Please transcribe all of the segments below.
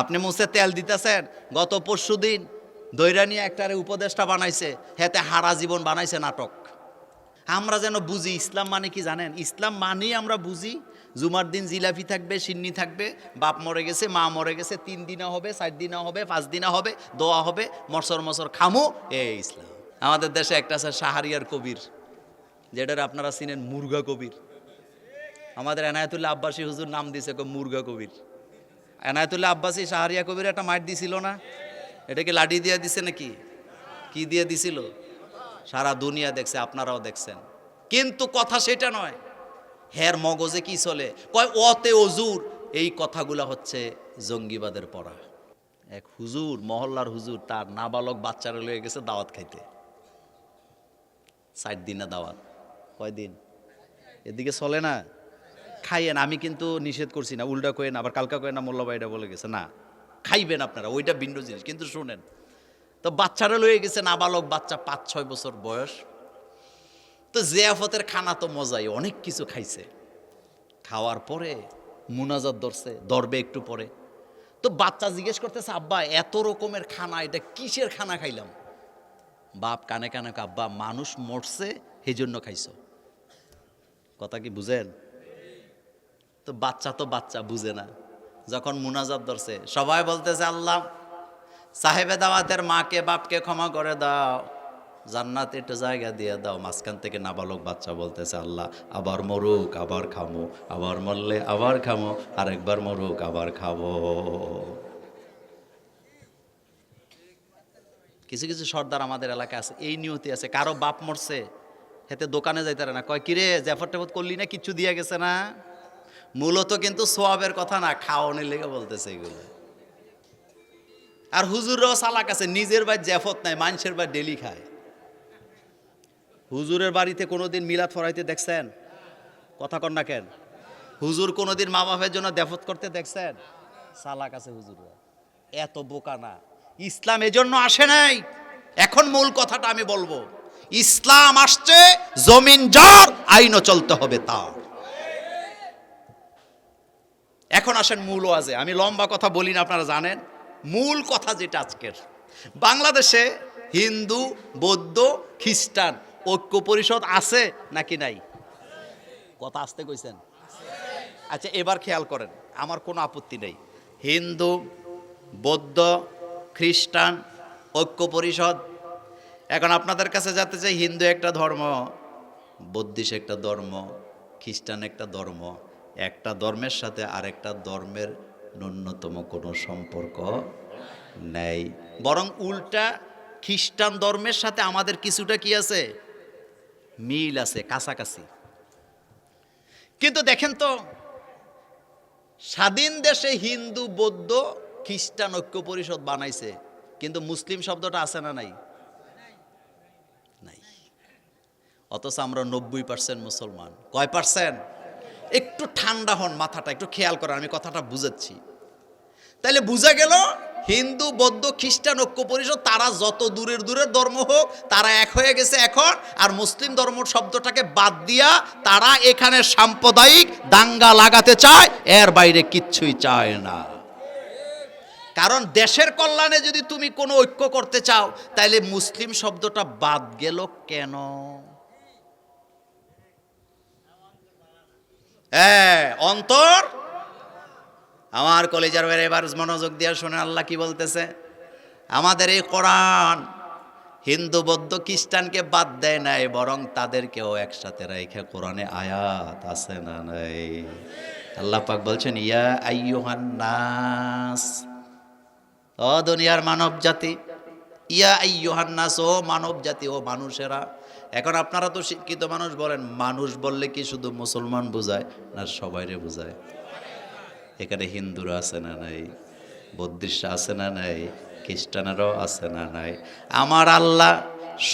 আপনি মুছে তেল দিতেছেন, গত পরশু দিন দৈরানি একটারে উপদেশটা বানাইছে, হেতে হারা জীবন বানাইছে নাটক। আমরা যেন বুঝি, ইসলাম মানে কি জানেন? ইসলাম মানেই আমরা বুঝি, জুমার দিন জিলাপি থাকবে, সিন্নি থাকবে, বাপ মরে গেছে, মা মরে গেছে, তিন দিনা হবে, চার দিনা হবে, পাঁচ দিনা হবে, দোয়া হবে, মরসর মসর খামো, এ ইসলাম। আমাদের দেশে একটা আছে সাহারিয়ার কবির, যেটার আপনারা চিনেন মুরগা কবির। আমাদের এনায়তুল্লাহ আব্বাসী হুজুর নাম কো মুরগা কবির। এনায়তুল্লাহ আব্বাসী সাহারিয়া কবির একটা মাইট দিছিল না? এটাকে লাঠি দিয়ে দিছে নাকি? কি দিয়ে দিছিল? সারা দুনিয়া দেখছে, আপনারাও দেখছেন। কিন্তু কথা সেটা নয়, হের মগজে কি চলে? কয় অতে অজুর এই কথাগুলা হচ্ছে জঙ্গিবাদের পড়া। এক হুজুর, মহল্লার হুজুর, তার নাবালক বাচ্চারা লয়ে গেছে দাওয়াত খাইতে। ষাট না দাওয়াত। কয়দিন? এদিকে চলে না? খাইয়েন, আমি কিন্তু নিষেধ করছি না, উল্টা কয়েন আবার কালকা কয়েন না মোল্লাবাইটা বলে গেছে। না, খাইবেন আপনারা, ওইটা ভিন্ন জিনিস, কিন্তু শুনেন। তো বাচ্চারা লয়ে গেছে নাবালক বাচ্চা, পাঁচ, ছয় বছর বয়স। তো জিয়াফতের খানা তো মজাই, অনেক কিছু খাইছে। খাওয়ার পরে মুনাজাত ধরছে, ধরবে একটু পরে। তো বাচ্চা জিজ্ঞেস করতেছে, আব্বা, এত রকমের খানা, এটা কিসের খানা খাইলাম? বাপ কানে কানে আব্বা, মানুষ মরছে সেই জন্য খাইছ। কথা কি বুঝেন? তো বাচ্চা তো বাচ্চা, বুঝে না। যখন মুনাজাত ধরছে, সবাই বলতেছে, আল্লাহ, সাহেবে দাওয়াতের মাকে, বাপকে ক্ষমা করে দাও। জান্নাত একটু জায়গা দিয়ে দাও, মাঝখান থেকে নাবালক বাচ্চা বলতেছে, আল্লাহ, আবার মরুক, আবার খামো। আবার মরলে আবার খামো, আরেকবার মরুক, আবার খাব। কিছু কিছু সর্দার আমাদের এলাকায় আছে, এই নিয়তি আছে, কারও বাপ মরছে, হেতে দোকানে যাইতে না। কয়, কিরে জ্যাফর টেফত করলি না, কিচ্ছু দিয়ে গেছে না? মূলত কিন্তু সোয়াবের কথা না, খাওয়ানোর লেগে বলতেছে এগুলো। আর হুজুররাও সালাক আছে, নিজের বাড়ি জ্যাফত নাই, মানুষের বাড়ি ডেলি খায়। হুজুরের বাড়িতে কোনোদিন মিলাদ ফরাইতে দেখছেন? কথা কন না কেন? হুজুর কোনোদিন মা বাপের জন্য দেফত করতে দেখছেন? সালাক আছে হুজুররা। এত বোকা না। ইসলাম এজন্য আসে নাই। এখন মূল কথাটা আমি বলব। ইসলাম আসছে, জমিন যার, আইনও চলতে হবে তার। এখন আসেন মূল ওয়াজে। আমি লম্বা কথা বলি না, আপনারা জানেন। মূল কথা যেটা আজকের। বাংলাদেশে হিন্দু, বৌদ্ধ, খ্রিস্টান ঐক্য পরিষদ আছে নাকি নাই? কথা আসতে কইছেন। আচ্ছা এবার খেয়াল করেন, আমার কোনো আপত্তি নেই। হিন্দু, বৌদ্ধ, খ্রিস্টান ঐক্য পরিষদ, এখন আপনাদের কাছে যাতে চাই, হিন্দু একটা ধর্ম বৌদ্ধিস একটা ধর্ম, খ্রিস্টান একটা ধর্ম। একটা ধর্মের সাথে আরেকটা ধর্মের ন্যূনতম কোনো সম্পর্ক নেই। বরং উল্টা খ্রিস্টান ধর্মের সাথে আমাদের কিছুটা কি আছে? মিল আছে, কাছাকাছি। কিন্তু দেখেন তো, স্বাধীন দেশে হিন্দু, বৌদ্ধ, খ্রিস্টান ঐক্য পরিষদ বানাইছে, কিন্তু মুসলিম শব্দটা আছে না নাই? নাই। অথচ আমরা নব্বই পার্সেন্ট মুসলমান। কয় পার্সেন্ট? একটু ঠান্ডা হন মাথাটা, একটু খেয়াল করেন, আমি কথাটা বুঝাচ্ছি। তাহলে বুঝা গেল, হিন্দু, বৌদ্ধ, খ্রিস্টান, ঐক্য পরিষদ, তারা যত দূরের দূরের ধর্ম হোক, তারা এক হয়ে গেছে এখন, আর মুসলিম ধর্ম শব্দটাকে বাদ দিয়া তারা এখানে সাম্প্রদায়িক দাঙ্গা লাগাতে চায়, এর বাইরে কিচ্ছুই চায় না। কারণ দেশের কল্যাণে যদি তুমি কোনো ঐক্য করতে চাও তাহলে মুসলিম শব্দটা বাদ গেল কেন? হ্যাঁ অন্তর। আমার কলেজার বের এবার মনোযোগ দিয়ে শুনে আল্লাহ কি বলতেছে? আমাদের এই কোরআন হিন্দু, বৌদ্ধ, খ্রিস্টানকে বাদ দেয় নাই, বরং তাদেরকেও একসাথে রেখে কোরআনে আয়াত আছে না নাই। আল্লাহ পাক বলছেন, ইয়া আইয়ুহান নাস ও দুনিয়ার মানব জাতি ইয়া আইয়ুহান নাস, ও মানব জাতি ও মানুষেরা এখন আপনারা তো শিক্ষিত মানুষ বলেন, মানুষ বললে কি শুধু মুসলমান বোঝায় না সবাইরে বোঝায়? এখানে হিন্দুরা আছে না নাই? বৌদ্ধিস্ট আছে না নাই? খ্রিস্টানেরও আছে না নাই? আমার আল্লাহ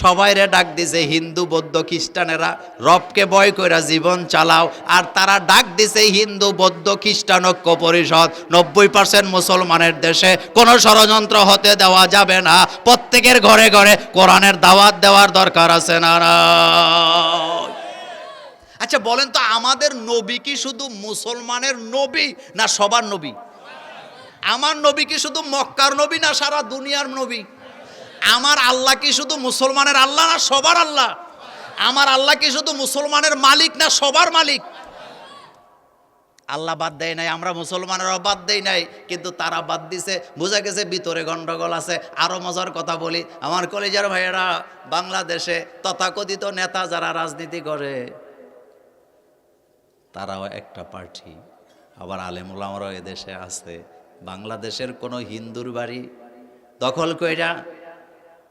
সবাইরে ডাক দিছে, হিন্দু, বৌদ্ধ, খ্রিস্টানেরা, রবকে বয় কইরা জীবন চালাও। আর তারা ডাক দিছে, হিন্দু, বৌদ্ধ, খ্রিস্টান ঐক্য পরিষদ। নব্বই পার্সেন্ট মুসলমানের দেশে কোনো ষড়যন্ত্র হতে দেওয়া যাবে না। প্রত্যেকের ঘরে ঘরে কোরআনের দাওয়াত দেওয়ার দরকার আছে না আচ্ছা বলেন তো আমাদের নবী কি শুধু মুসলমানের নবী না সবার নবী? আমার নবী কি শুধু মক্কার নবী না সারা দুনিয়ার নবী? আমার আল্লাহ কি শুধু মুসলমানের আল্লাহ না সবার আল্লাহ? আমার আল্লাহ কি শুধু মুসলমানের মালিক না সবার মালিক? আল্লাহ বাদ দেয় নাই, আমরা মুসলমানেরাও বাদ দেই নাই, কিন্তু তারা বাদ দিছে, বোঝা গেছে ভিতরে গন্ডগোল আছে। আরও মজার কথা বলি, আমার কলেজের ভাইয়েরা, বাংলাদেশে তথাকথিত নেতা যারা রাজনীতি করে, তারাও একটা পার্টি। আবার আলেমুলামরাও এদেশে আছে। বাংলাদেশের কোনো হিন্দুর বাড়ি দখল কইরা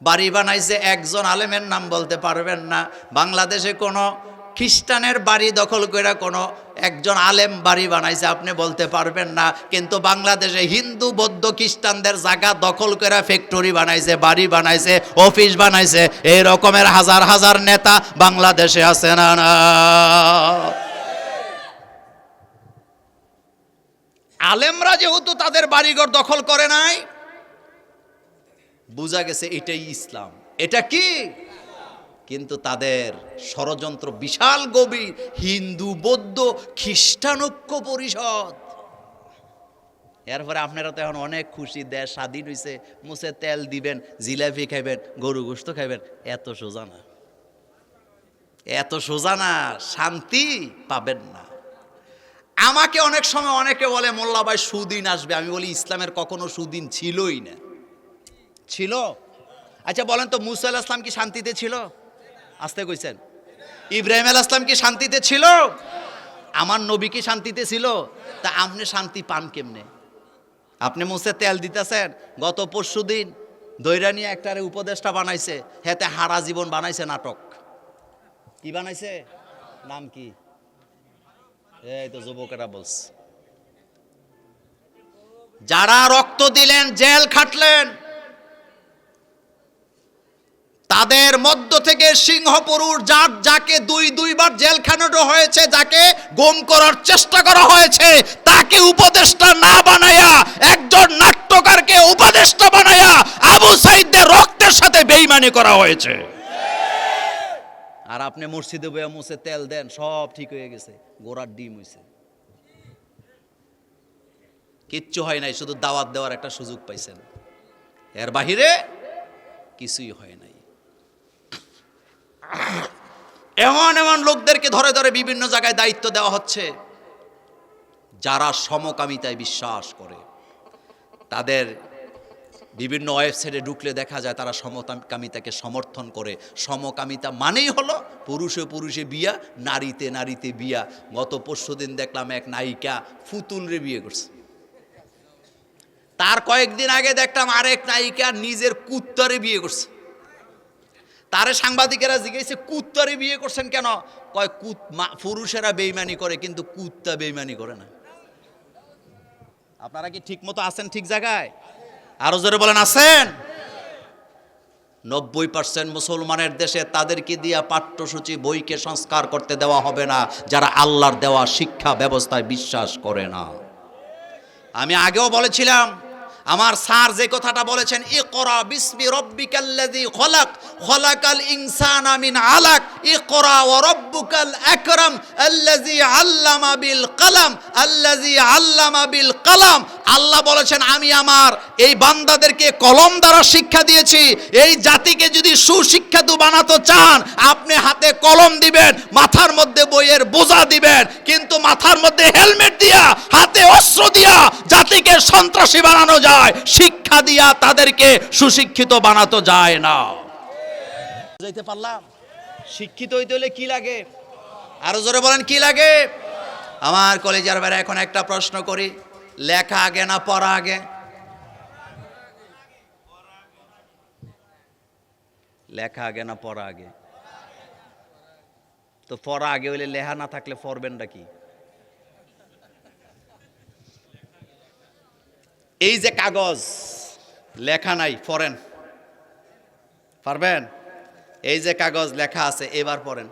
বাড়ি বানাইছে একজন আলেমের নাম বলতে পারবেন না। বাংলাদেশে কোনো খ্রিস্টানের বাড়ি দখল করে কোনো একজন আলেম বাড়ি বানাইছে আপনি বলতে পারবেন না। কিন্তু বাংলাদেশে হিন্দু, বৌদ্ধ, খ্রিস্টানদের জায়গা দখল করে ফ্যাক্টরি বানাইছে, বাড়ি বানাইছে অফিস বানাইছে, এই রকমের হাজার হাজার নেতা বাংলাদেশে আছে না না। আলেমরা যেহেতু তাদের বাড়িঘর দখল করে নাই বোঝা গেছে এটাই ইসলাম। এটা কি? কিন্তু তাদের ষড়যন্ত্র বিশাল গভীর, হিন্দু, বৌদ্ধ খ্রিস্টান ঐক্য পরিষদ। এরপরে আপনারা তো এখন অনেক খুশি, দেশ স্বাধীন হয়েছে মুছে তেল দিবেন, জিলাপি খাইবেন, গরু গোস্ত খাইবেন, এত সোজা না। এত সোজা না, শান্তি পাবেন না। আমাকে অনেক সময় অনেকে বলে, মোল্লা ভাই সুদিন আসবে। আমি বলি, ইসলামের কখনো সুদিন ছিলই না। ছিল? আচ্ছা বলেন তো, মুসা আল ইসলাম কি শান্তিতে ছিল? আসতে কইছেন। ইব্রাহিম আল ইসলাম কি শান্তিতে ছিল? আমার নবী কি শান্তিতে ছিল? তা আপনি শান্তি পান কেমনে? আপনি মুসে তেল দিতেছেন, গত পরশু দিন দৈরা নিয়ে একটারে উপদেশটা বানাইছে, হেতে হারা জীবন বানাইছে নাটক। কি বানাইছে? নাম কি? এই তো যুবকেরা বলছে। যারা রক্ত দিলেন, জেল খাটলেন তাদের মধ্য থেকে সিংহ পুরুষ যার যাকে দুই দুইবার জেল খানানো হয়েছে, যাকে গুম করার চেষ্টা করা হয়েছে, তাকে উপদেষ্টা না বানায়া, একজন নাট্যকারকে উপদেষ্টা বানায়া আবু সাইদদের রক্তের সাথে বেইমানি করা হয়েছে। আর আপনি মসজিদে বইয়া মুছে তেল দেন, সব ঠিক হয়ে গেছে, গোড়ার ডিম হইছে। কিচ্ছু হয় নাই, শুধু দাওয়াত দেওয়ার একটা সুযোগ পাইছেন। এর বাহিরে কিছুই হয় নাই। এমন এমন লোকদেরকে ধরে ধরে বিভিন্ন জায়গায় দায়িত্ব দেওয়া হচ্ছে, যারা সমকামিতায় বিশ্বাস করে। তাদের বিভিন্ন ওয়েবসাইটে ঢুকলে দেখা যায় তারা সমকামিতাকে সমর্থন করে। সমকামিতা মানেই হলো পুরুষে পুরুষে বিয়া, নারীতে নারীতে বিয়া। গত পরশু দিন দেখলাম এক নায়িকা ফুতুলরে বিয়ে করছে। তার কয়েকদিন আগে দেখলাম আরেক নায়িকা নিজের কুত্তরে বিয়ে করছে। তারে সাংবাদিকেরা জিজ্ঞেসে, কুত্তারে বিয়ে করছেন কেন? কয়, কুত পুরুষেরা বেইমানি করে, কিন্তু কুত্তা বেইমানি করে না। আপনারা কি ঠিক মতো আছেন ঠিক জায়গায়? আরও জোরে বলেন, আছেন? নব্বই পার্সেন্ট মুসলমানের দেশে তাদেরকে দিয়া পাঠ্যসূচি, বইকে সংস্কার করতে দেওয়া হবে না, যারা আল্লাহর দেওয়া শিক্ষা ব্যবস্থায় বিশ্বাস করে না। আমি আগেও বলেছিলাম আমার স্যার যে কথাটা বলেছেন, ইকরা বিসমি রব্বিকাল্লাযী খলাক, খলাকাল ইনসান মিন আলাক, ইকরা ওয়া রব্বুকাল আল্লাযী আল্লামা বিল কলম, আল্লাযী আল্লামা বিল কলম। আল্লাহ বলেছেন, আমি আমার এই বান্দাদেরকে কলম দ্বারা শিক্ষা দিয়েছি। এই জাতিকে যদি সুশিক্ষিত বানাতে চান, আপনি হাতে কলম দিবেন, মাথার মধ্যে বইয়ের বোঝা দিবেন, কিন্তু মাথার মধ্যে হেলমেট দিয়া, হাতে অস্ত্র দিয়া জাতিকে সন্ত্রাসী বানানো যায়, শিক্ষা দিয়া তাদেরকে সুশিক্ষিত বানাতে যায় না। যাইতে পারলাম? শিক্ষিত হইতে হলে কি লাগে? আরও জোরে বলেন, কি লাগে? আমার কলেজের বেড়া এখন একটা প্রশ্ন করি, লেখা আগে না পড়া আগে? লেখা আগে না পড়া আগে? তো পড়া আগে হইলে লেখা না থাকলে পড়বেনটা কি? এই যে কাগজ, লেখা নাই, পড়েন। পারবেন? এই যে কাগজ লেখা আছে, এবার পড়েন।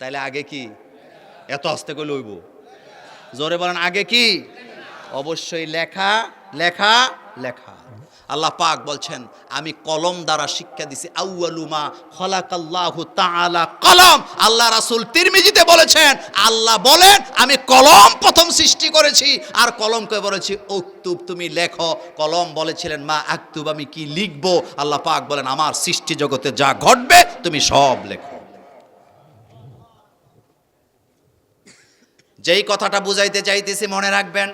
তাইলে আগে কি? এত আস্তে করে লইব। জোরে বলেন, আগে কি? অবশ্যই লেখা লেখা লেখা। আল্লাহ পাক বলছেন, আমি কলম দ্বারা শিক্ষা দিছি আউয়ালুমা খলাকাল্লাহু তাআলা কলম। আল্লাহ রাসূল তিরমিজিতে বলেছেন, আল্লাহ বলেন, আমি কলম প্রথম সৃষ্টি করেছি, আর কলমকে বলেছি উক্তুব, তুমি লেখো। কলম বলেছিলেন, মা আক্তুব, আমি কি লিখব? আল্লাহ পাক বলেন, আমার সৃষ্টি জগতে যা ঘটবে, তুমি সব লেখো। যেই কথাটা বুঝাইতে চাইতেছি, মনে রাখবেন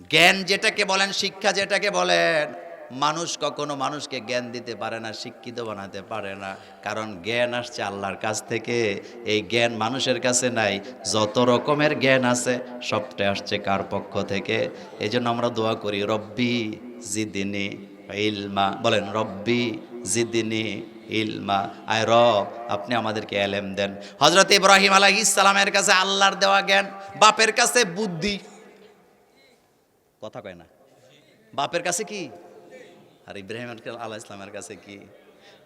জ্ঞান যেটাকে বলেন, শিক্ষা যেটাকে বলেন, মানুষ কখনো মানুষকে জ্ঞান দিতে পারে না, শিক্ষিত বানাতে পারে না। কারণ জ্ঞান আসছে আল্লাহর কাছ থেকে। এই জ্ঞান মানুষের কাছে নাই, যত রকমের জ্ঞান আছে সবটা আসছে কার পক্ষ থেকে? এই জন্য আমরা দোয়া করি, রব্বি জিদিনী ইলমা। বলেন, রব্বি জিদিনী ইলমা। আয় রব, আপনি আমাদেরকে এলেম দেন। হজরত ইব্রাহিম আলাহ ইসলামের কাছে আল্লাহর দেওয়া জ্ঞান, বাপের কাছে বুদ্ধি। কথা কয় না। বাপের কাছে কি? আর ইব্রাহিম আল্লাহ ইসলামের কাছে কি?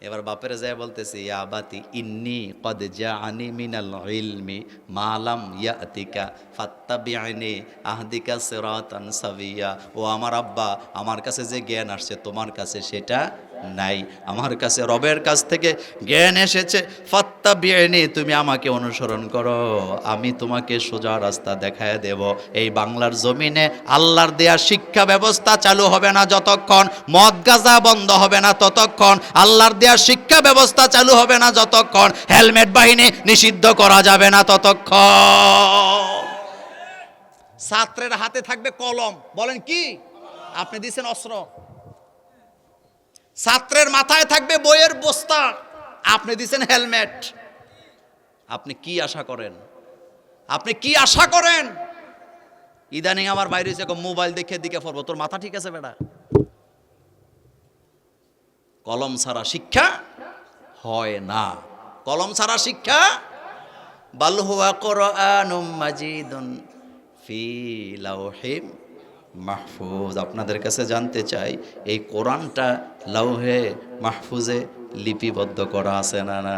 এবার বাপের যায় বলতেছে, ইয়া আবাতি ইন্নি কদ জাআনি মিনাল ইলমি মালাম ইয়াতিকা ফাত্তাবিআনি আহদিকা সিরাতান সাবিয়া। ও আমার আব্বা, আমার কাছে যে জ্ঞান আসছে তোমার কাছে, সেটা নাই। আমার কাছে রবের কাছ থেকে জ্ঞান এসেছে ফাত্তা বিয়ানি তুমি আমাকে অনুসরণ করো। আমি তোমাকে সোজা রাস্তা দেখায় দেব। এই বাংলার জমিনে আল্লাহর দেয়া শিক্ষা ব্যবস্থা চালু হবে না যতক্ষণ, মদ, গাজা বন্ধ হবে না ততক্ষণ, আল্লাহর দেয়া শিক্ষা ব্যবস্থা চালু হবে না যতক্ষণ, হেলমেট বাহিনী নিষিদ্ধ করা যাবে না ততক্ষণ। ছাত্রের হাতে থাকবে কলম। বলেন কি? আপনি দিছেন অস্ত্র। ছাত্রের মাথায় থাকবে বইয়ের বস্তা। আপনি দিচ্ছেন হেলমেট। আপনি কি আশা করেন? আপনি কি আশা করেন? ইদানিং আমার বাইরে হয়েছে মোবাইল দেখে দিকে পড়ব, তোর মাথা ঠিক আছে বেটা? কলম ছাড়া শিক্ষা হয় না। কলম ছাড়া শিক্ষা? বাল হুয়া কোরআনুম মাজিদুন ফি লাউহিম মাহফুজ, আপনাদের কাছে জানতে চাই, এই কোরআনটা লাউহে মাহফুজে লিপিবদ্ধ করা আছে না না?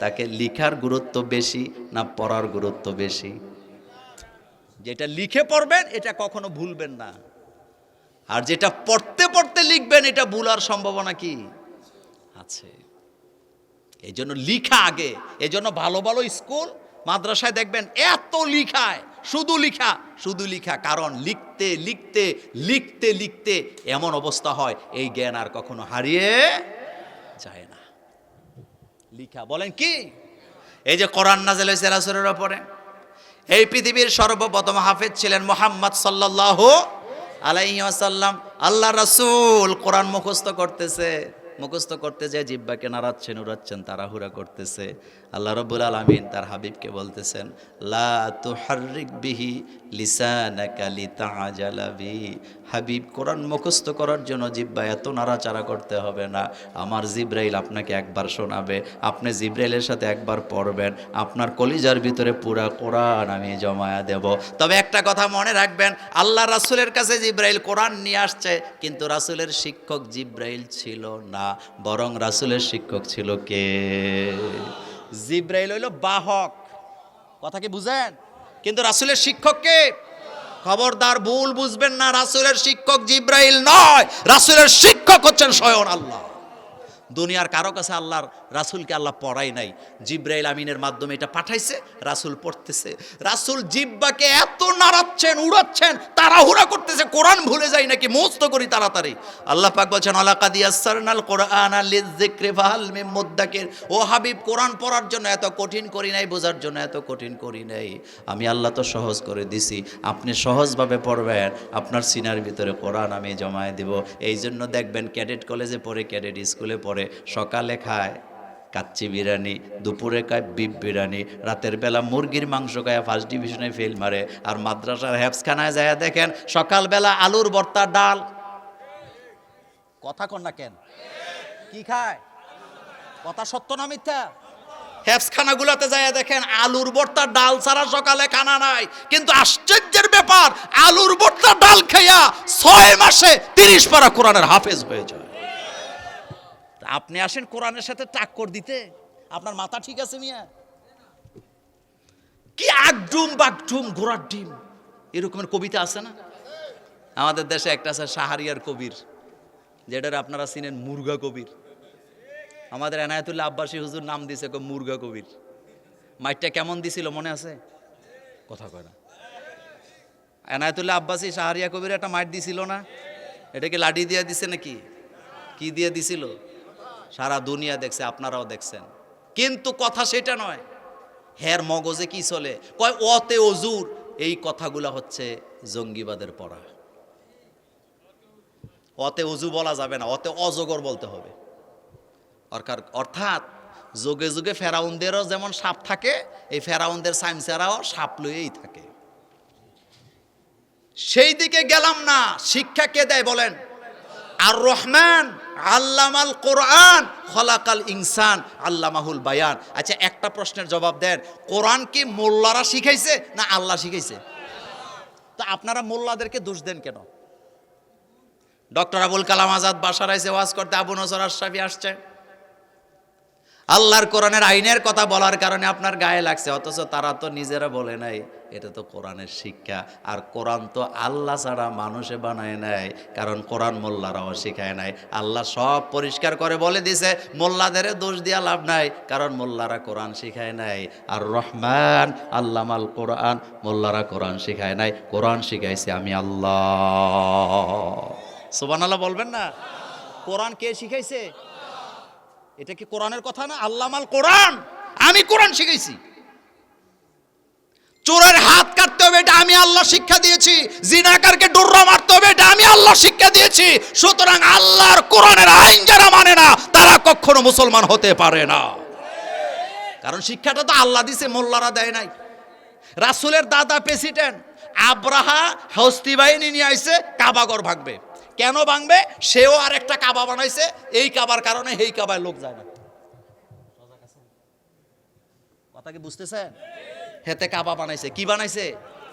তাকে লিখার গুরুত্ব বেশি না পড়ার গুরুত্ব বেশি? যেটা লিখে পড়বেন, এটা কখনো ভুলবেন না। আর যেটা পড়তে পড়তে লিখবেন, এটা ভুলার সম্ভাবনা কি? আছে। এই জন্য লিখা আগে, এই জন্য ভালো ভালো স্কুল, মাদ্রাসায় দেখবেন এত লিখায় শুধু লিখা শুধু লিখা, কারণ লিখতে লিখতে লিখতে লিখতে এমন অবস্থা হয়, এই জ্ঞান আর কখনো হারিয়ে যায় না। লিখা, বলেন কি? এই যে কোরআন নাজেল হয়েছে রাসুলের ওপরে এই পৃথিবীর সর্বপ্রথম হাফেজ ছিলেন মোহাম্মদ সাল্লাহ আলাইসাল্লাম আল্লাহ রাসূল কোরআন মুখস্থ করতেছে, মুখস্থ করতে যে জিব্বাকে নাড়াচ্ছেন, উড়াচ্ছেন, তাড়াহুড়া করতেছে। আল্লাহ রব্বুল আলমিন তার হাবিবকে বলতেছেন হাবিব কোরআন মুখস্থ করার জন্য জিব্বা এত নাড়াচাড়া করতে হবে না। আমার জিব্রাইল আপনাকে একবার শোনাবে, আপনি জিব্রাইলের সাথে একবার পড়বেন, আপনার কলিজার ভিতরে পুরা কোরআন আমি জমায়া দেব। তবে একটা কথা মনে রাখবেন, আল্লাহ রাসুলের কাছে জিব্রাইল কোরআন নিয়ে আসছে, কিন্তু রাসূলের শিক্ষক জিব্রাইল ছিল না, বরং রাসূলের শিক্ষক ছিল কে? জিব্রাইল হইল বাহক। কথা কি বুঝেন? কিন্তু রাসুলের শিক্ষককে খবরদার, ভুল বুঝবেন না, রাসুলের শিক্ষক জিব্রাইল নয়। রাসুলের শিক্ষক হচ্ছেন স্বয়ং আল্লাহ। দুনিয়ার কারও কাছে আল্লাহর রাসূলকে আল্লাহ পড়াই নাই। জিব্রাইল আমিনের মাধ্যমে এটা পাঠাইছে, রাসূল পড়তেছে। রাসূল জিব্বাকে এত নাড়াচ্ছেন, উড়াচ্ছেন, তাড়াহুড়া করতেছে, কোরআন ভুলে যায় নাকি মস্ত করি তাড়াতাড়ি। আল্লাহ পাক বলছেন, আলাকাদ কোরআন মুদ্দাকির। ও হাবিব, কোরআন পড়ার জন্য এত কঠিন করি নাই, বোঝার জন্য এত কঠিন করি নাই। আমি আল্লাহ তো সহজ করে দিছি, আপনি সহজভাবে পড়বেন, আপনার সিনার ভিতরে কোরআন আমি জমায়ে দিব। এই জন্য দেখবেন ক্যাডেট কলেজে পড়ে, ক্যাডেট স্কুলে পড়ে। সকালে খায়। কাচ্চি বিরিয়ানি, দুপুরে খায় বিপ বিরিয়ানি, রাতের বেলা মুরগির মাংস খায় ফার্স্ট ডিভিশনে ফেল মারে। আর মাদ্রাসার হ্যাপসখানায় যায় দেখেন, সকালবেলা আলুর ভর্তা ডাল। কথা কন না কেন? কি খায়? কথা সত্য না মিথ্যা? হ্যাপসখানাগুলোতে যায় দেখেন, আলুর ভর্তা ডাল ছাড়া সকালে খানা নাই। কিন্তু আশ্চর্যের ব্যাপার, আলুর ভর্তা ডাল খাইয়া ছয় মাসে তিরিশ পারা কোরআনের হাফেজ হয়ে যায়। আপনি আসেন কোরআনের সাথে টাক্কর দিতে। আপনার মাথা ঠিক আছে মিয়া? কি আগডুম বাগডুম ঘোড়ার ডিম। এরকমের কবিতা আছে না? আমাদের দেশে একটা আছে সাহারিয়ার কবির, যেটার আপনারা চিনেন মুরগা কবির। আমাদের এনায়তুল্লাহ আব্বাসী হুজুর নাম দিছে মুরগা কবির। মাইটটা কেমন দিছিল মনে আছে? কথা কয় না। এনায়তুল্লাহ আব্বাসী সাহারিয়া কবির একটা মাইট দিছিল না? এটাকে লাঠি দিয়ে দিছে নাকি? কি দিয়ে দিছিল? সারা দুনিয়া দেখছে, আপনারাও দেখছেন। কিন্তু কথা সেটা নয়, হের মগজে কি চলে? কয়, অতে অজুর। এই কথাগুলা হচ্ছে জঙ্গিবাদের পড়া। অতে অজু বলা যাবে না, অতে অজগর বলতে হবে। অর্থাৎ যোগে যোগে ফেরাউনদেরও যেমন সাপ থাকে, এই ফেরাউনদের সাইন্সেরাও সাপ লইয়েই থাকে। সেই দিকে গেলাম না, শিক্ষা কে দেয় বলেন? আর রহমান আল্লামাল কোরআন, খলাকাল ইনসান, আল্লামাহুল বায়ান। আচ্ছা একটা প্রশ্নের জবাব দেন, কোরআন কি মোল্লারা শিখাইছে না আল্লাহ শিখাইছে? তা আপনারা মোল্লাদেরকে দোষ দেন কেন? ডক্টর আবুল কালাম আজাদ বাসার আইসে ওয়াজ করতে আবু নজর আশরাফি আসছে। আল্লাহর কোরআনের আইনের কথা বলার কারণে আপনার গায়ে লাগছে, অথচ তারা তো নিজেরা বলে নাই, এটা তো কোরআনের শিক্ষা। আর কোরআন তো আল্লাহ ছাড়া মানুষে বানায় নাই, কারণ কোরআন মোল্লারাও শিখায় নাই। আল্লাহ সব পরিষ্কার করে বলে দিছে, মোল্লাদের দোষ দিয়া লাভ নাই, কারণ মোল্লারা কোরআন শিখায় নাই। আর রহমান আল্লাহ আল্লামাল কোরআন, মোল্লারা কোরআন শিখায় নাই। কোরআন শিখাইছে আমি আল্লাহ। সুবান আল্লাহ বলবেন না? কোরআন কে শিখাইছে? এটা কি কোরআনের কথা না? আল্লামাল কোরআন। আমি কোরআন শিখেছি চোরের হাত কাটতে হবে, এটা আমি আল্লাহ শিক্ষা দিয়েছি। জিনাকারকে ডোররা মারতে হবে, এটা আমি আল্লাহ শিক্ষা দিয়েছি। সুতরাং আল্লাহর কোরআনের আইন যারা মানে না, তারা কখনো মুসলমান হতে পারে না। কারণ শিক্ষাটা তো আল্লাহ দিছে, মোল্লারা দেয় নাই। রাসুলের দাদা প্রেসিডেন্ট আব্রাহা হস্তি বাহিনী নিয়ে আইসে কাবাগর ভাঙবে। কেন ভাঙবে? সেও আর একটা কাবা বানাইছে, এই কাবার কারণে এই কাবায় লোক যায় না। কথা কি বুঝতেছেন? হেতে কাবা বানাইছে। কি বানাইছে?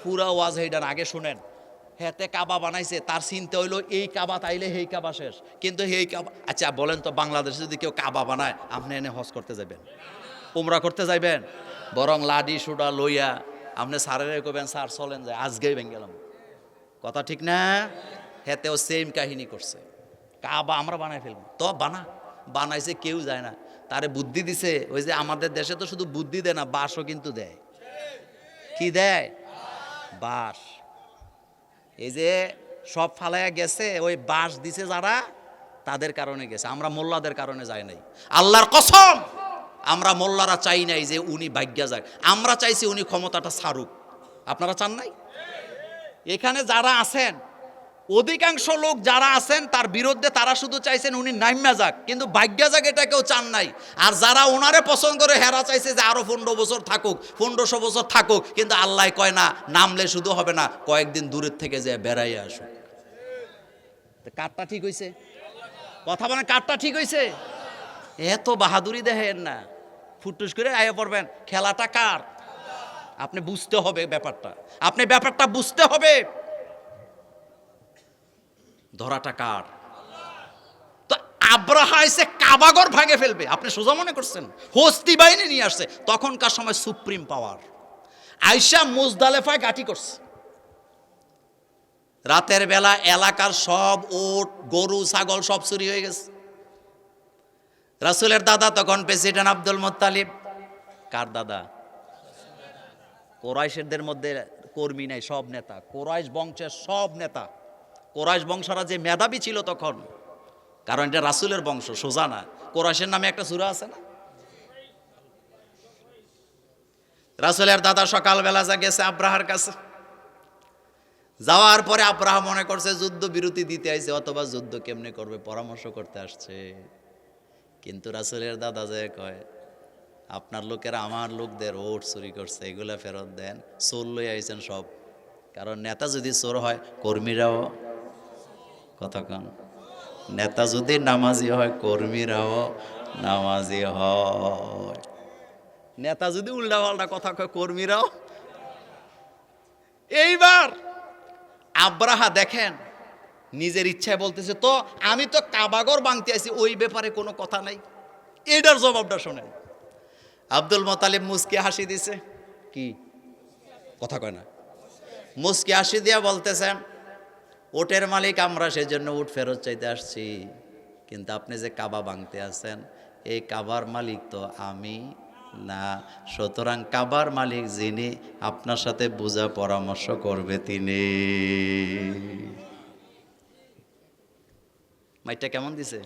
পুরা ওয়াজ হেইডার আগে শুনেন। হেতে কাবা বানাইছে, তার চিন্তা হইল এই কাবা তাইলে হেই কাবা শেষ। কিন্তু এই কাবা আচ্ছা বলেন তো বাংলাদেশে যদি কেউ কাবা বানায়, আপনি এনে হজ করতে যাবেন উমরা করতে যাইবেন? বরং লাডি সুডা লইয়া, আপনি স্যারের কবেন স্যার, চলেন যায় আজকেই ভেঙে গেলাম। কথা ঠিক না? হেতেও সেম কাহিনী করছে। কাবা আমরা বানাই ফেলব। তো বানা, বানাইছে কেউ যায় না। তারে বুদ্ধি দিছে, ওই যে আমাদের দেশে তো শুধু বুদ্ধি দেয় না, বাসও কিন্তু দেয়। কি দেয়? বাস। এই যে সব ফালাইয়া গেছে, ওই বাস দিছে যারা, তাদের কারণে গেছে। আমরা মোল্লাদের কারণে যাই নাই। আল্লাহর কসম, আমরা মোল্লারা চাই নাই যে উনি ভাগ্যা যাক। আমরা চাইছি উনি ক্ষমতাটা ছাড়ুক। আপনারা চান নাই? এখানে যারা আছেন অধিকাংশ লোক যারা আছেন, তার বিরুদ্ধে তারা শুধু চাইছেন উনি নাইম্যা যাক কিন্তু ভাগ্যা যাক এটা কেউ চান নাই। আর যারা ওনারে পছন্দ করে, হেরা চাইছে যে আরও পনেরো বছর থাকুক, পনেরোশো বছর থাকুক, কিন্তু আল্লাহ কয় না, নামলে শুধু হবে না, কয়েকদিন দূরের থেকে যে বেড়াইয়া আসুক। তো কাঠটা ঠিক হয়েছে কথা মানে কাঠটা ঠিক হয়েছে এত বাহাদুরি দেখেন না। ফুটুস করে আয়ে পড়বেন, খেলাটা কার? আপনি বুঝতে হবে ব্যাপারটা। আপনি ব্যাপারটা বুঝতে হবে। ধরাটা কার? তো আব্রাহা এসে কাবাগর ভাঙে ফেলবে। আপনি সোজা মনে করছেন? হস্তি বাহিনী নিয়ে আসছে। তখনকার সময় সুপ্রিম পাওয়ার। আইসা মুজদালেফায় গাঠি করছে। রাতের বেলা এলাকার সব ওট গরু, ছাগল সব চুরি হয়ে গেছে। রাসুলের দাদা তখন প্রেসিডেন্ট আব্দুল মোত্তালিব। কার দাদা? কোরাইশেরদের মধ্যে কর্মী নাই, সব নেতা। কোরাইশ বংশের সব নেতা। কোরাইশ বংশরা যে মেধাবী ছিল তখন, কারণ এটা রাসুলের বংশ, সোজা না। কোরাইশের নামে একটা সুরা আছে না? রাসুলের দাদা সকালবেলা যা গেছে আব্রাহার কাছে। যাওয়ার পরে আব্রাহা মনে করছে, যুদ্ধ বিরতি দিতে আইছে, অথবা যুদ্ধ কেমনে করবে, পরামর্শ করতে আসছে। কিন্তু রাসুলের দাদা যে কয়, আপনার লোকেরা আমার লোকদের ওট চুরি করছে, এগুলা ফেরত দেন। চোর লই আইছেন সব। কারণ নেতা যদি চোর হয়, কর্মীরাও কতক্ষণ নেতা যদি নামাজি হয়, কর্মীরাও নামাজি হয়। নেতা যদি উল্টা পাল্টা কথা কয়, কর্মীরাও। এইবার আব্রাহা দেখেন, নিজের ইচ্ছায় বলতেছে, তো আমি তো কাবাগর বাংতে আছি ওই ব্যাপারে কোনো কথা নাই। এটার জবাবটা শোনেন। আব্দুল মোতালিব মুসকে হাসি দিছে। কি? কথা কয় না। মুসকে হাসি দিয়া বলতেছেন ওটের মালিক, আমরা সেজন্য উট ফেরত চাইতে আসছি। কিন্তু আপনি যে কাবা ভাঙতে আছেন, এই কাবার মালিক তো আমি না। সুতরাং কাবার মালিক যিনি, আপনার সাথে বোঝা পরামর্শ করবে তিনি। মাইটটা কেমন দিছে?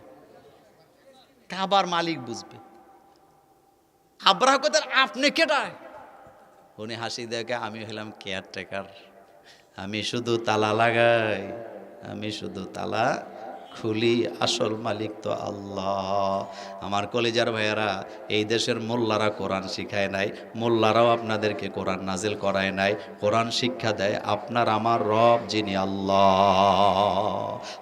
কাবার মালিক বুঝবে। আব্রাহ আপনি কেটায় উনি হাসি দেখে, আমি হলাম কেয়ারটেকার আমি শুধু তালা লাগাই আমি শুধু তালা খুলি আসল মালিক তো আল্লাহ। আমার কলেজার ভাইয়েরা, এই দেশের মোল্লারা কোরআন শিখায় নাই, মোল্লারাও আপনাদেরকে কোরআন নাজিল করায় নাই, কোরআন শিক্ষা দেয় আপনার আমার রব যিনি আল্লাহ।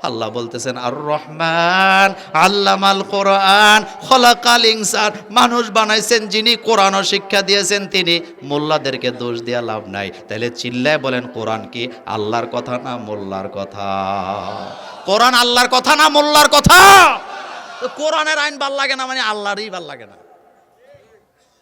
আল্লাহ বলতেছেন আর রহমান আল্লামাল কোরআন, খলাকাল ইনসান, মানুষ বানাইছেন যিনি কোরআনও শিক্ষা দিয়েছেন তিনি, মোল্লাদেরকে দোষ দেওয়া লাভ নাই। তাহলে চিল্লায় বলেন, কোরআন কি আল্লাহর কথা না মোল্লার কথা? কোরআন আল্লাহর কথা না মোল্লার কথা? কোরআনের আইন ভালো লাগে না মানে আল্লাহরই ভালো লাগে না।